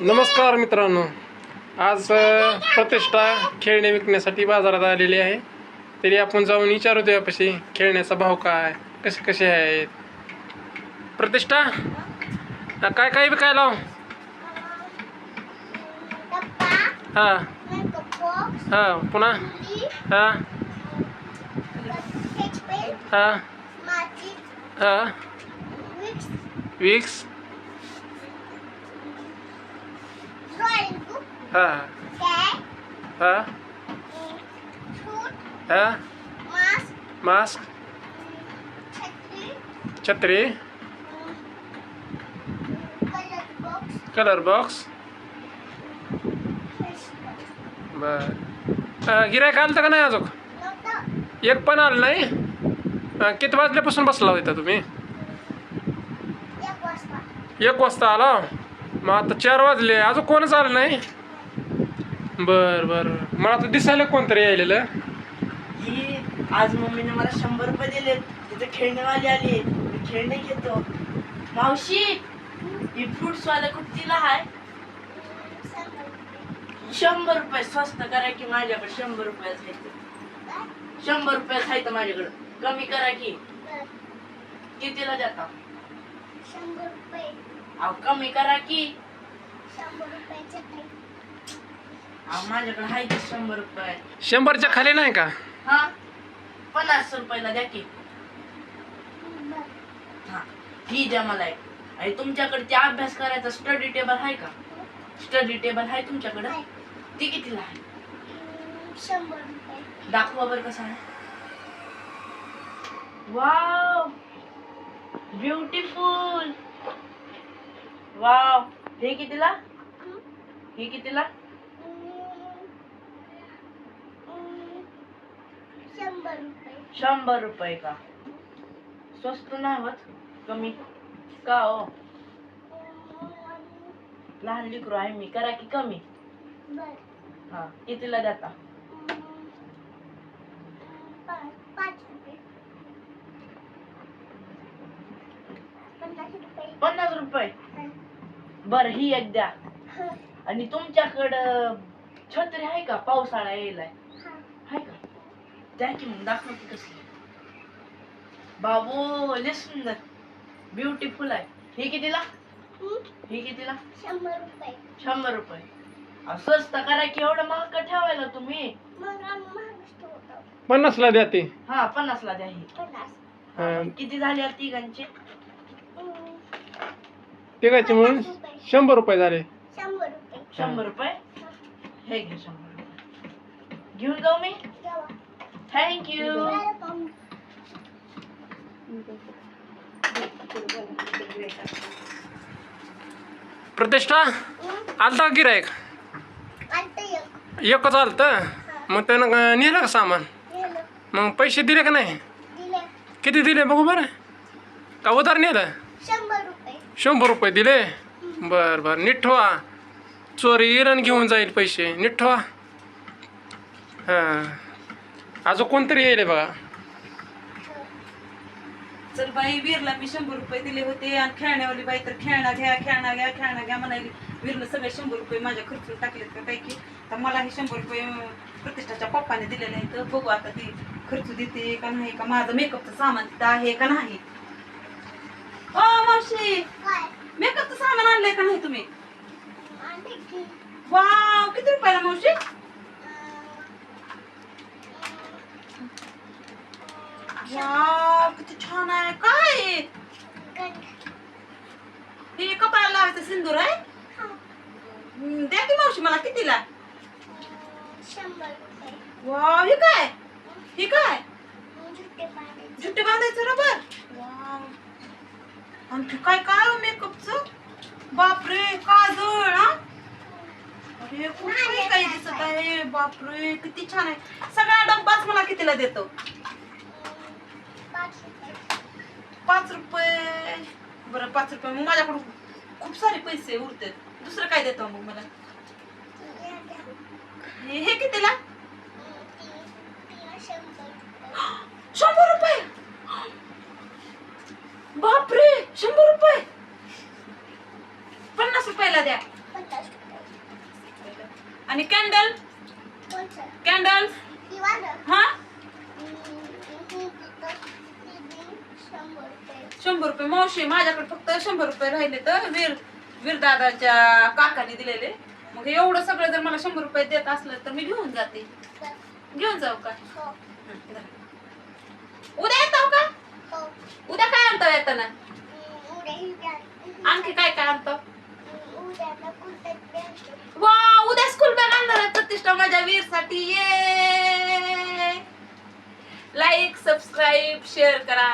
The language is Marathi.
नमस्कार मित्रांनो. आज प्रतिष्ठा खेळणे विकण्यासाठी बाजारात आलेली आहे. तरी आपण जाऊन विचारू त्यापाशी खेळण्याचा भाव काय कसे कसे आहेत? प्रतिष्ठा काय काय विकायला? हो? हां हां पुन्हा. हां. हां. हां. विक्स हां. हां. हां. मास्क छत्री. कलर बॉक्स बर. गिरायक आलं का नाही अजून? एक पण आलं नाही? किती वाजल्यापासून बसला होता तुम्ही? एक वाजता आला? मग आता चार वाजले. अजून कोणच आलं नाही? बर बर. मला आता दिसायला कोणतरी यायलेलं? ही आज मम्मीने मला शंभर रुपये दिले तिथे खेळणेवाली आली. मी खेळणे घेतो. मावशी ही फ्रुट्स वाला कुठतीला आहे शंभर रुपये स्वस्त करा की माझ्याकडे शंभर रुपयाच आहे शंभर रुपयाच आहे तर माझ्याकडे. कमी करा की. कितीला देता? अहो कमी करा की. अहो माझ्याकडे आहे की शंभर रुपये. शंभरच्या खाली नाही का? हा? पन्नास रुपयाला द्या की. हा ही द्या मला एक. आणि तुमच्याकडे ते अभ्यास करायचा स्टडी टेबल आहे का? स्टडी टेबल आहे तुमच्याकडे? ती कितीला आहे? दाखवा बरं कसं आहे. वाव! Beautiful wow! हे कितीला? हे कितीला? शंभर रुपये का? स्वस्त नाही होत. कमी. का हो? लहान लिकरू आहे मी. करा की कमी. हा कितीला देता? पन्नास रुपये. बर ही एक द्या. आणि तुमच्याकडं छत्री आहे का? पावसाळा यायलाय. द्या की मग दाखव की कसली? बाबू लय सुंदर. ब्युटिफुल आहे. हे कितीला? हे? कितीला? शंभर रुपये. अहो, स्वस्त करा की एवढं महाग का ठेवायला तुम्ही. पन्नासला द्या ते. हा पन्नासला द्या ही. हा, किती झाले तिघांचे? तिघाचे म्हणून शंभर रुपये झाले. शंभर रुपये. हे. घे शंभर रुपये. घेऊन जाऊ मी? थँक्यू प्रतिष्ठा? आलता गिरायक एकच आलत? मग त्यानं नेलं का सामान? मग पैसे दिले का नाही? किती दिले बघू बरं. का उधार नेलं? शंभर रुपये दिले? बर बर. नीट ठेवा. चोरी इरण घेऊन जाईल पैसे. नीट ठेवा. हां. अजून कोणतरी येईल बघा. चल बाई वीरला मी शंभर रुपये दिले होते आणि खेळण्यावाली बाई तर खेळणा घ्या खेळणा घ्या खेळणा घ्या म्हणाली. वीरनं सगळे शंभर रुपये माझ्या खर्चून टाकलेत का काय की? तर मला हे शंभर रुपये प्रतिष्ठाच्या पप्पाने दिलेले आहेत. तर बघू आता ती खर्च देते का नाही का? माझं मेकअपचं सामान तिथं आहे का नाही? ओ मावशी मेकअपचं सामान आणलंय का नाही तुम्ही? वाव किती रुपयाला मावशी? वाव किती छान आहे काय आहे? हे कपाळाला लावायचं सिंदूर आहे हम्म, द्या की मावशी मला कितीला वाव हे काय हे काय जुट्टे बांधायचं रबर वाव आणखी काय काय हो मेकअपचं बापरे काजळ हा अरे खूप काही काही दिसत आहे बापरे किती छान आहे सगळा डब्बाच मला कितीला देतो पाच रुपये बरं पाच रुपये. मग माझ्याकडून खूप सारे पैसे उरते. दुसरं काय देतो मग मला? हे हे कितीला? शंभर रुपये. बापरे शंभर रुपये. पन्नास रुपयाला द्या. आणि कॅन्डल? कॅन्डल? हा शंभर रुपये. मावशी माझ्याकडे फक्त शंभर रुपये राहिले तर वीर वीर दादाच्या काकाने दिलेले. मग एवढं सगळं जर मला शंभर रुपये देत असलं तर मी घेऊन जाते. घेऊन जाऊ का? उद्या येतो का? उद्या काय आणतो येताना? आणखी काय काय आणतो वा उद्या स्कूल बॅग आणणार आहे प्रतिष्ठा माझ्या वीरसाठी ये लाईक सबस्क्राईब शेअर करा.